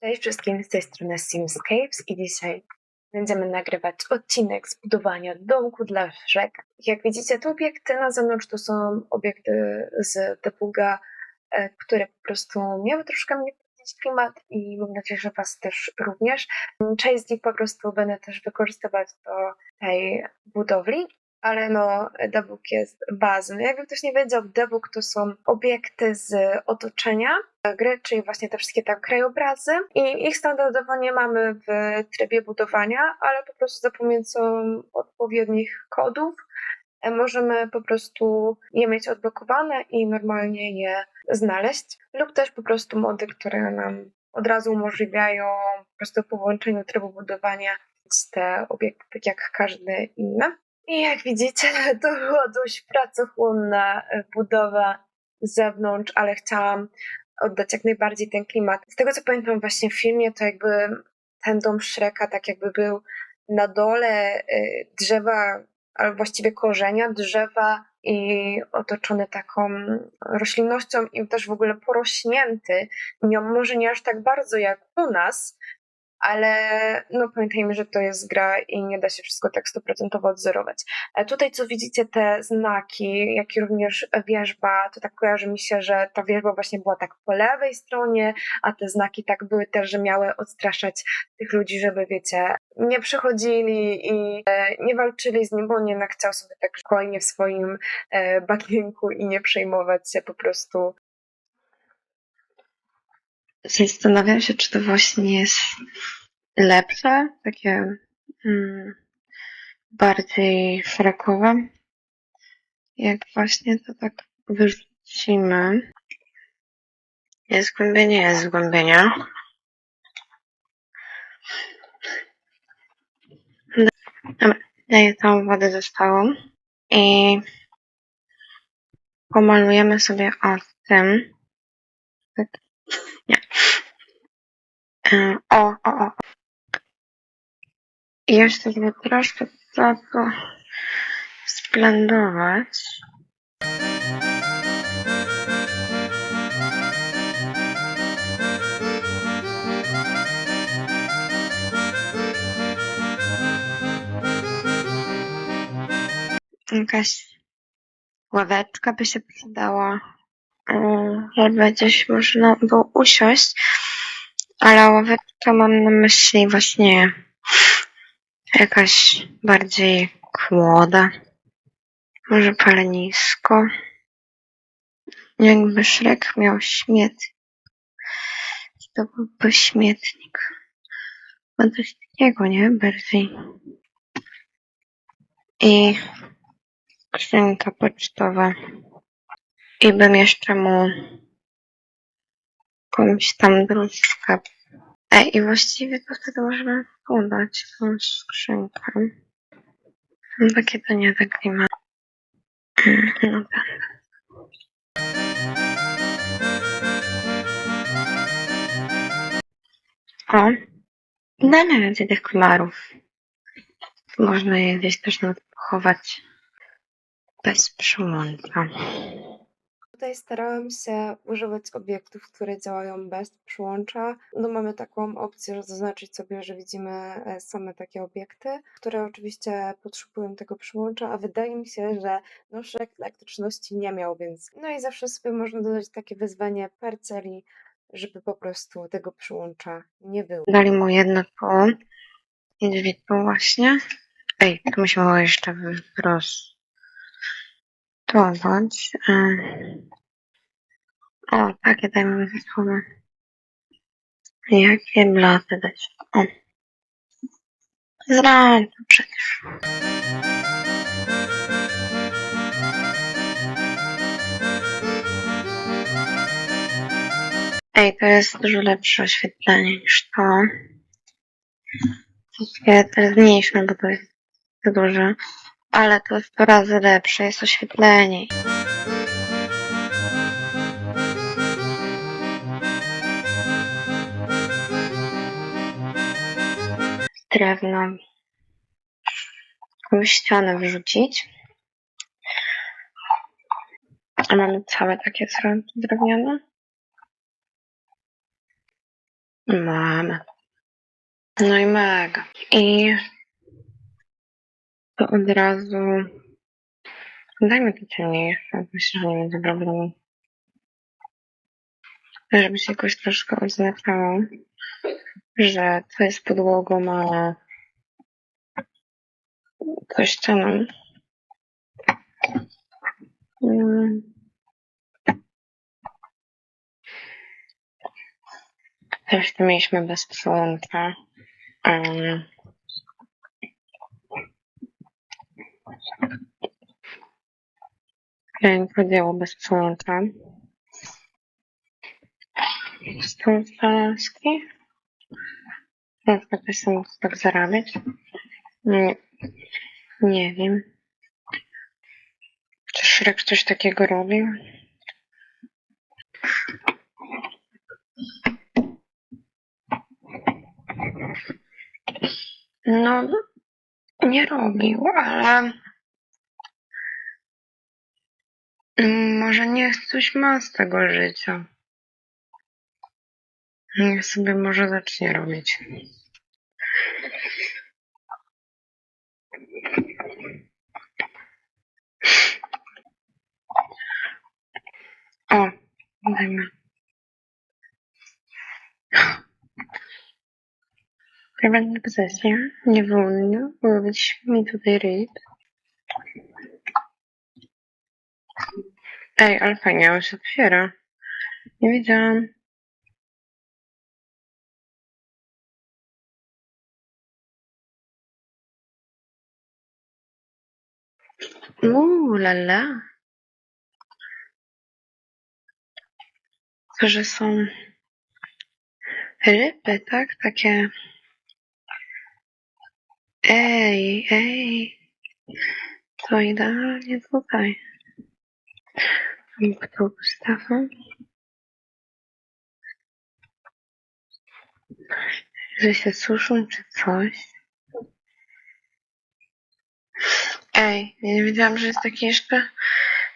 Cześć wszystkim, z tej strony Sims Caves i dzisiaj będziemy nagrywać odcinek z budowania domku dla rzek. Jak widzicie, te obiekty na zewnątrz to są obiekty z debuga, e, które po prostu miały troszkę mnie klimat i mam nadzieję, że Was też również. Część z nich po prostu będę też wykorzystywać do tej budowli. Ale no, debug jest bazą. Jakby ktoś nie wiedział, debug to są obiekty z otoczenia, gry, czyli właśnie te wszystkie tam krajobrazy i ich standardowo nie mamy w trybie budowania, ale po prostu za pomocą odpowiednich kodów e, możemy po prostu je mieć odblokowane i normalnie je znaleźć lub też po prostu mody, które nam od razu umożliwiają po prostu po włączeniu trybu budowania te obiekty tak jak każdy inny. I jak widzicie, to była dość pracochłonna e, budowa z zewnątrz, ale chciałam oddać jak najbardziej ten klimat. Z tego co pamiętam właśnie w filmie, to jakby ten dom Shreka tak jakby był na dole y, drzewa, albo właściwie korzenia drzewa i otoczony taką roślinnością i też w ogóle porośnięty. Może nie aż tak bardzo jak u nas, ale no pamiętajmy, że to jest gra i nie da się wszystko tak stuprocentowo odzorować. E, Tutaj co widzicie te znaki, jak i również wierzba, to tak kojarzy mi się, że ta wierzba właśnie była tak po lewej stronie, a te znaki tak były też, że miały odstraszać tych ludzi, żeby wiecie, nie przychodzili i e, nie walczyli z nim, bo on jednak chciał sobie tak spokojnie w swoim e, bagienku i nie przejmować się po prostu Zastanawiam się, czy to właśnie jest lepsze, takie mm, bardziej szrekowe. Jak właśnie to tak wyrzucimy. Jest głębienie, jest głębienie. Dobra, daję tą wodę zostałą i pomalujemy sobie o tym. Tak. Nie. E, O, o, o. Jeszcze sobie troszkę to splendować. Jakaś ławeczka by się przydała, żeby gdzieś można było usiąść. Ale ławeczka mam na myśli właśnie jakaś bardziej kłoda. Może palenisko. Jakby Szrek miał śmietnik. To byłby śmietnik. Chyba coś takiego, nie? Bardziej. I skrzynka pocztowa. I bym jeszcze mu jakąś tam dróżkę Ej, i właściwie to wtedy możemy podać tą skrzynkę. Takie to nie tak nie ma. No tak. O, damy więcej tych komarów. Można je gdzieś też nawet pochować bez przyłącza. Tutaj starałam się używać obiektów, które działają bez przyłącza. No mamy taką opcję, że zaznaczyć sobie, że widzimy e, same takie obiekty, które oczywiście potrzebują tego przyłącza, a wydaje mi się, że no Shrek elektryczności nie miał, więc no i zawsze sobie można dodać takie wyzwanie parceli, żeby po prostu tego przyłącza nie było. Dali mu jedno tu drzwi tu właśnie. Ej, to musimy jeszcze wyprostować. Ym. O, takie dajmy wysłane. Jakie blaty dać? O. Zrałem to przecież. Ej, to jest dużo lepsze oświetlenie niż to. Ja teraz zmniejszmy, bo to jest za duże. Ale to jest 100 razy lepsze, jest oświetlenie. Drewno. Jakąś ścianę wrzucić. Mamy całe takie sręcze drewniane. Mamy. No i mega. I to od razu dajmy to ciemniejsze. Myślę, że nie będzie problemu. Żeby się jakoś troszkę odznaczało, że to jest podłogą, a to ścianą. Mm. Też to mieliśmy bez słońca. Um, rękodzieło bez słońca. Stół stolarski. Na przykład też sam mógł tak zarabiać. Nie, nie wiem. Czy Shrek coś takiego robił? No, nie robił, ale Mm, może niech coś ma z tego życia. Niech sobie może zacznie robić. O, dajmy. Prywatna posesja. Nie wolno łowić mi tutaj ryb. Ej, ale fajnie, on się otwiera. Nie. Uuu, lala. To, że są ryby, tak? Takie... Ej, ej. To idealnie tutaj. Mógł to postawę. Że się suszą czy coś. Ej, nie wiedziałam, że jest taka jeszcze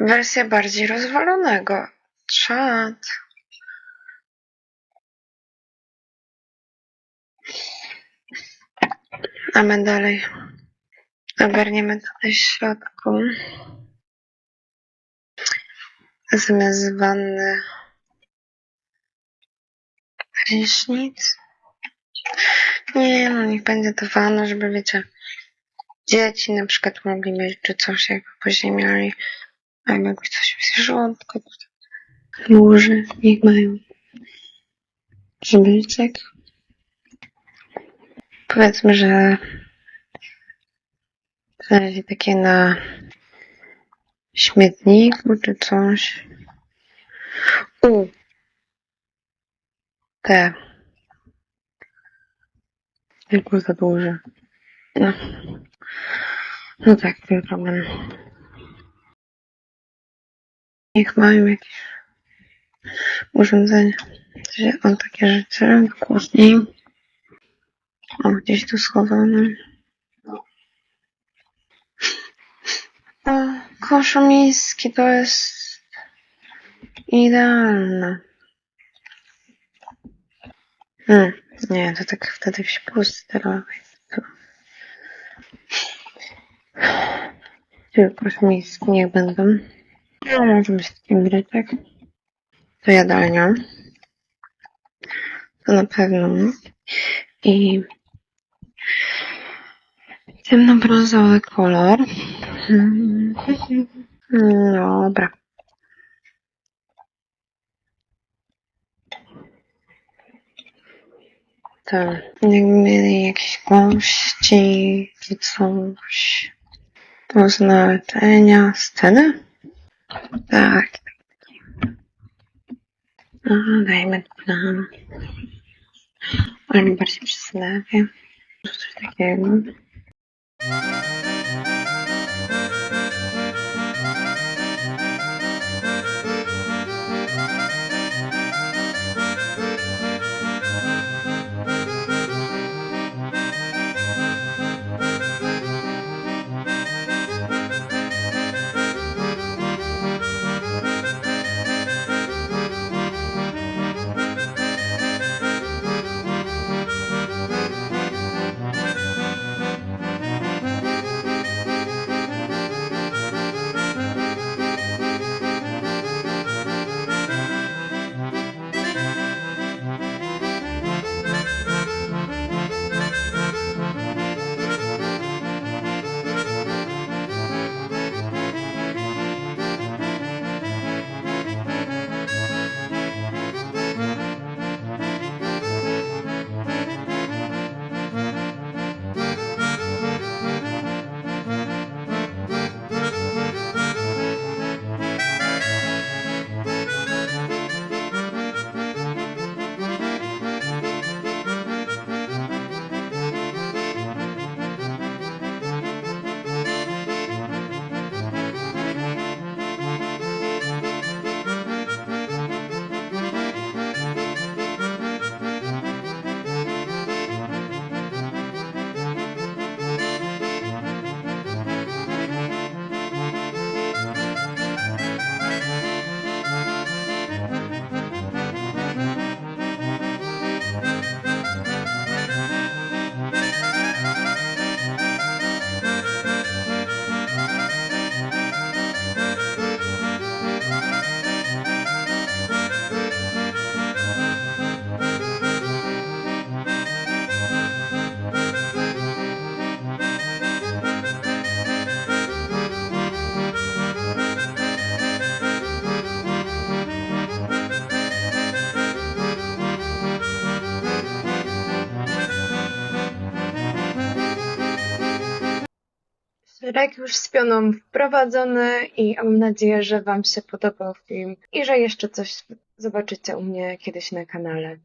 wersja bardziej rozwalonego. Czad. A my dalej ogarniemy tutaj w środku. Zamiast wanny prysznic. Nie no, niech będzie to wanna, żeby wiecie, dzieci na przykład mogli mieć czy coś, jak później mieli, albo jakby coś w zwierzątko, Łoże niech mają żebyczek. Powiedzmy, że razie takie na śmietniku czy coś. U. Te. Tylko za duże. No. No tak, ten problem. Niech mają jakieś urządzenie. Że on takie rzeczy dokładniej. O, gdzieś tu schowane. O, kosz miejski to jest idealne. Hmm, nie, to tak wtedy się pusty kosz miejski niech będą. No, może być taki grytek. To jadalnia. To na pewno. I ciemnobrązowy kolor. Mm, Dobra. To jakby mieli jakieś gości czy coś. Do znalezienia sceny? Tak. No, dajmy plan. Ale bardziej przedstawię. Coś takiego. Rek już z pioną wprowadzony i mam nadzieję, że Wam się podobał film i że jeszcze coś zobaczycie u mnie kiedyś na kanale.